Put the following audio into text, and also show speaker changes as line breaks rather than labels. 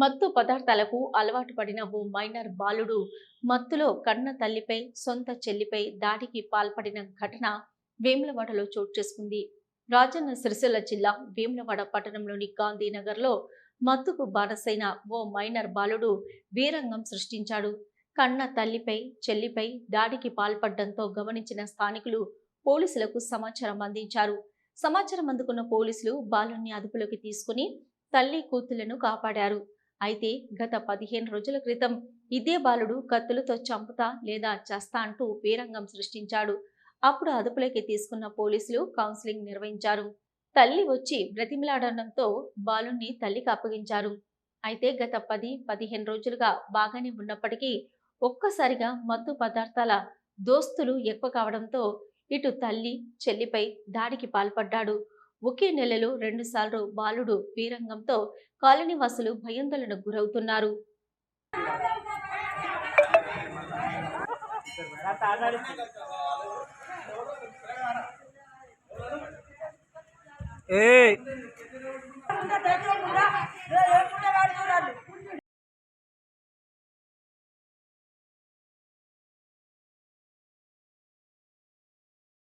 మత్తు పదార్థాలకు అలవాటు పడిన ఓ మైనర్ బాలుడు మత్తులో కన్న తల్లిపై సొంత చెల్లిపై దాడికి పాల్పడిన ఘటన వేములవాడలో చోటు చేసుకుంది. రాజన్న సిరిసిల్ల జిల్లా వేములవాడ పట్టణంలోని గాంధీనగర్లో మత్తుకు బారసైన ఓ మైనర్ బాలుడు వీరంగం సృష్టించాడు. కన్న తల్లిపై చెల్లిపై దాడికి పాల్పడడంతో గమనించిన స్థానికులు పోలీసులకు సమాచారం అందించారు. సమాచారం అందుకున్న పోలీసులు బాలుని అదుపులోకి తీసుకుని తల్లి కూతుళ్ళను కాపాడారు. అయితే గత పదిహేను రోజుల క్రితం ఇదే బాలుడు కత్తులతో చంపుతా లేదా చస్తా అంటూ వీరంగం సృష్టించాడు. అప్పుడు అదుపులోకి తీసుకున్న పోలీసులు కౌన్సిలింగ్ నిర్వహించారు. తల్లి వచ్చి బ్రతిమిలాడడంతో బాలుణ్ణి తల్లికి అప్పగించారు. అయితే గత పది పదిహేను రోజులుగా బాగానే ఉన్నప్పటికీ ఒక్కసారిగా మత్తు పదార్థాల దోస్తులు ఎక్కువ కావడంతో ఇటు తల్లి చెల్లిపై దాడికి పాల్పడ్డాడు. ఒకే నెలలో రెండుసార్లు బాలుడు వీరంగంతో కాలనీవాసులు భయాందోళనకు గురవుతున్నారు.
ఏ